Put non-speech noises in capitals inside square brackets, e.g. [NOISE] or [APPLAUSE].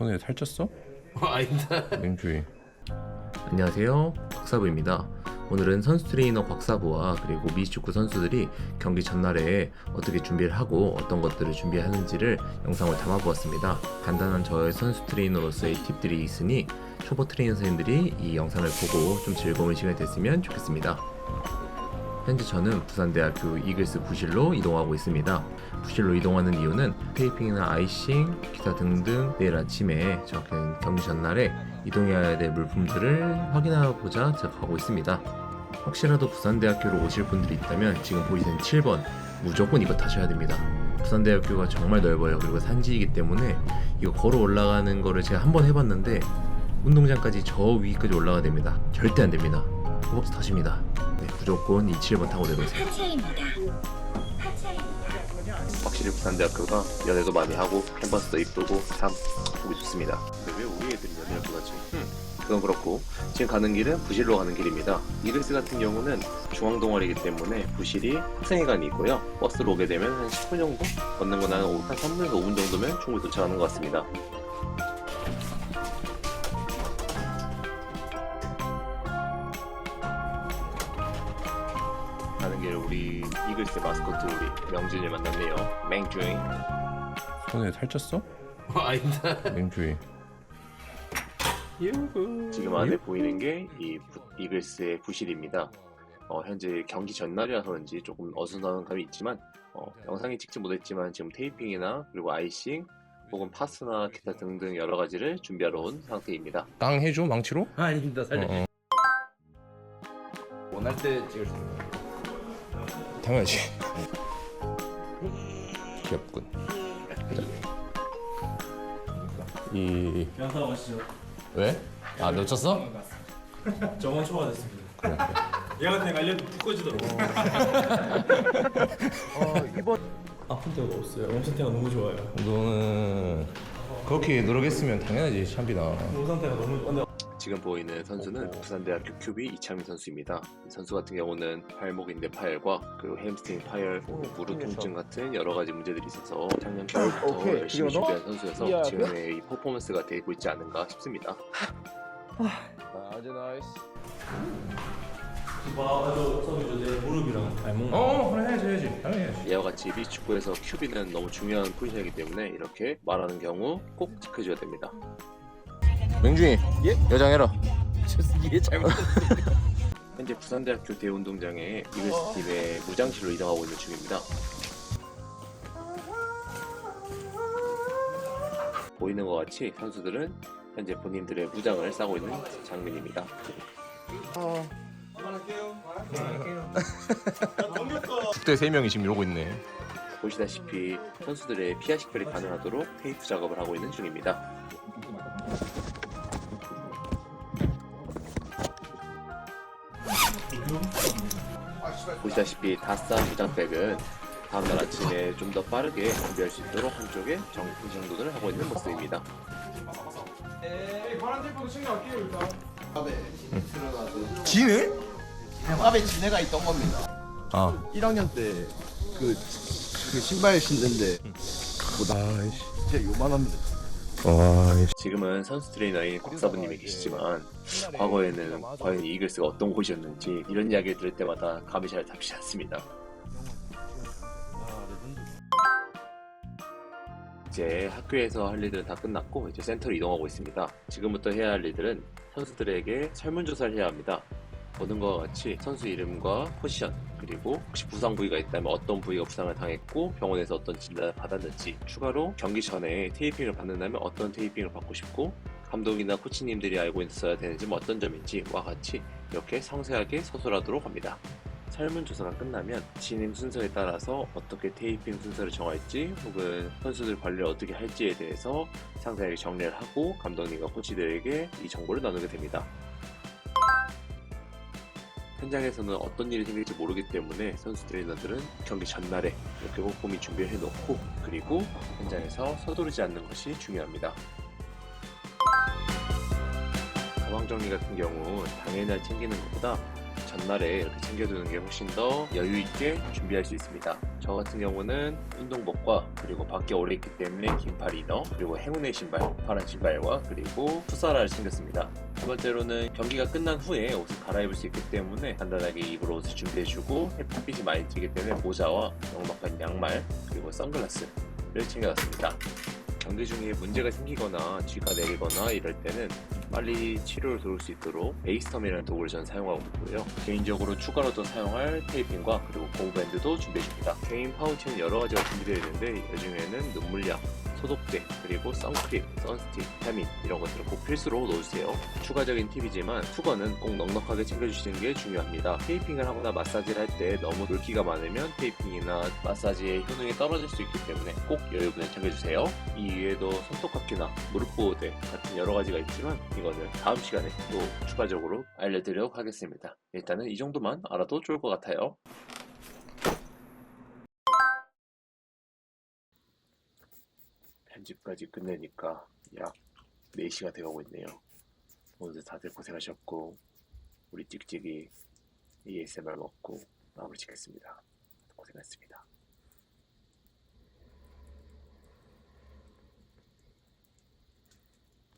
손에 살쪘어? 아닙니다. 맹주희 안녕하세요. 곽사부입니다. 오늘은 선수 트레이너 곽사부와 그리고 미식축구 선수들이 경기 전날에 어떻게 준비를 하고 어떤 것들을 준비하는지를 영상을 담아보았습니다. 간단한 저의 선수 트레이너로서의 팁들이 있으니 초보 트레이너 선생님들이 이 영상을 보고 좀 즐거운 시간이 됐으면 좋겠습니다. 현재 저는 부산대학교 이글스 부실로 이동하고 있습니다. 부실로 이동하는 이유는 테이핑이나 아이싱, 기타 등등 내일 아침에 저 경기 전날에 이동해야 될 물품들을 확인하고자 제가 가고 있습니다. 혹시라도 부산대학교로 오실 분들이 있다면 지금 보이는 7번 무조건 이거 타셔야 됩니다. 부산대학교가 정말 넓어요. 그리고 산지이기 때문에 이거 걸어 올라가는 거를 제가 한 번 해봤는데 운동장까지 저 위까지 올라가야 됩니다. 절대 안 됩니다. 허벅지 터집니다. 네, 무조건 이 7번 타고 내려오세요. 하차입니다. 확실히 부산 대학교가 연애도 많이 하고 캠퍼스도 이쁘고 참 보기 좋습니다. 근데 왜 우리 애들이 연애를 못하지? 그건 그렇고 지금 가는 길은 부실로 가는 길입니다. 이글스 같은 경우는 중앙 동아리이기 때문에 부실이 학생회관이 있고요. 버스로 오게 되면 한 10분 정도 걷는 건한 3분에서 5분 정도면 충분히 도착하는 것 같습니다. 가는 길 우리 이글스 마스코트 우리 명준을 만났네요. 맹준이. 손에 살쪘어? 아닙니다. 맹주희 지금 안에 보이는 게 이 이글스의 부실입니다. 어, 현재 경기 전날이라서 그런지 조금 어수선한 감이 있지만 어, 영상에 찍지 못했지만 지금 테이핑이나 그리고 아이싱 혹은 파스나 기타 등등 여러 가지를 준비하러 온 상태입니다. 땅 해줘 망치로? 아닙니다. 어, 살려. 어. 원할 때 찍을 수 있는. 당연하지 귀엽군. 이 변사. 왜? 아 놓쳤어? 정원 초과됐습니다. 그래 얘가 내가 알려도 푹 꺼지더라고. 아픈 데가 없어요. 몸 상태가 너무 좋아요. 너는 그렇게 노력했으면 당연하지 샴비나 몸 상태가 너무 근데 지금 보이는 선수는 부산대학교 큐비 이창민 선수입니다. 이 선수 같은 경우는 발목 인대 파열과 그리고 햄스트링 파열, 무릎 통증 같은 여러 가지 문제들이 있어서 작년 겨울부터 열심히 준비한 선수여서 지금의 이 퍼포먼스가 되고 있지 않은가 싶습니다. 아주 나이스 봐도 서비스 내 무릎이랑 발목. 어 그래 해야지 해야지 당연히 해야지 이와 같이 비축구에서 큐비는 너무 중요한 포지션이기 때문에 이렇게 말하는 경우 꼭 체크해줘야 됩니다. 맹주희 예? 여장해라 이해 잘못. [LAUGHS] 현재 부산대학교 대운동장에 이글스 팀의 무장실로 이동하고 있는 중입니다. 보이는 것 같이 선수들은 현재 본인들의 무장을 싸고 있는 장면입니다. 국대 3명이 지금 이러고 있네 보시다시피 선수들의 피하 식별이 가능하도록 테이프 작업을 하고 있는 중입니다. 보시다시피 다싸 무장백은 다음날 아침에 좀 더 빠르게 준비할 수 있도록 한쪽에 정품 정돈을 하고 있는 모습입니다. 지네? 밥에 지네가 있던 겁니다. 아 1학년 때 그 그 신발 신는데 아이씨 진짜 요만합니다. 와 지금은 선수 트레이너인 곽사부님이 계시지만 과거에는 과연 이 이글스가 어떤 곳이었는지 이런 이야기를 들을 때마다 감이 잘 잡히지 않습니다. 이제 학교에서 할 일들은 다 끝났고 이제 센터로 이동하고 있습니다. 지금부터 해야 할 일들은 선수들에게 설문조사를 해야 합니다. 보는 것과 같이 선수 이름과 포지션 그리고 혹시 부상 부위가 있다면 어떤 부위가 부상을 당했고 병원에서 어떤 진단을 받았는지 추가로 경기 전에 테이핑을 받는다면 어떤 테이핑을 받고 싶고 감독이나 코치님들이 알고 있어야 되는지 뭐 어떤 점인지와 같이 이렇게 상세하게 서술하도록 합니다. 설문조사가 끝나면 진행 순서에 따라서 어떻게 테이핑 순서를 정할지 혹은 선수들 관리를 어떻게 할지에 대해서 상세하게 정리를 하고 감독님과 코치들에게 이 정보를 나누게 됩니다. 현장에서는 어떤 일이 생길지 모르기 때문에 선수 트레이너들은 경기 전날에 이렇게 꼼꼼히 준비를 해놓고 그리고 현장에서 서두르지 않는 것이 중요합니다. 가방 정리 같은 경우 당일날 챙기는 것보다 전날에 이렇게 챙겨두는 게 훨씬 더 여유 있게 준비할 수 있습니다. 저 같은 경우는 운동복과 그리고 밖에 오래 있기 때문에 긴팔 이너 그리고 행운의 신발 파란 신발과 그리고 풋사라를 챙겼습니다. 두 번째로는 경기가 끝난 후에 옷을 갈아입을 수 있기 때문에 간단하게 입을 옷을 준비해주고 햇빛이 많이 찌기 때문에 모자와 넉넉한 양말 그리고 선글라스를 챙겨왔습니다. 경기 중에 문제가 생기거나 쥐가 내리거나 이럴 때는 빨리 치료를 도울 수 있도록 베이스텀이라는 도구를 저는 사용하고 있고요. 개인적으로 추가로 더 사용할 테이핑과 그리고 고무밴드도 준비해줍니다. 개인 파우치는 여러 가지가 준비되어 있는데 이 중에는 눈물약, 소독제, 그리고 선크림, 선스틱, 비타민 이런 것들을 꼭 필수로 넣어주세요. 추가적인 팁이지만 수건은 꼭 넉넉하게 챙겨주시는 게 중요합니다. 테이핑을 하거나 마사지를 할 때 너무 물기가 많으면 테이핑이나 마사지의 효능이 떨어질 수 있기 때문에 꼭 여유분을 챙겨주세요. 이 이외에도 손톱깎이나 무릎 보호대 같은 여러 가지가 있지만 이거는 다음 시간에 또 추가적으로 알려드리도록 하겠습니다. 일단은 이 정도만 알아도 좋을 것 같아요. 집까지 끝내니까 약 4시가 되어가고 있네요. 오늘도 다들 고생하셨고 우리 찍찍이 ASMR 먹고 마무리 짓겠습니다. 고생하셨습니다.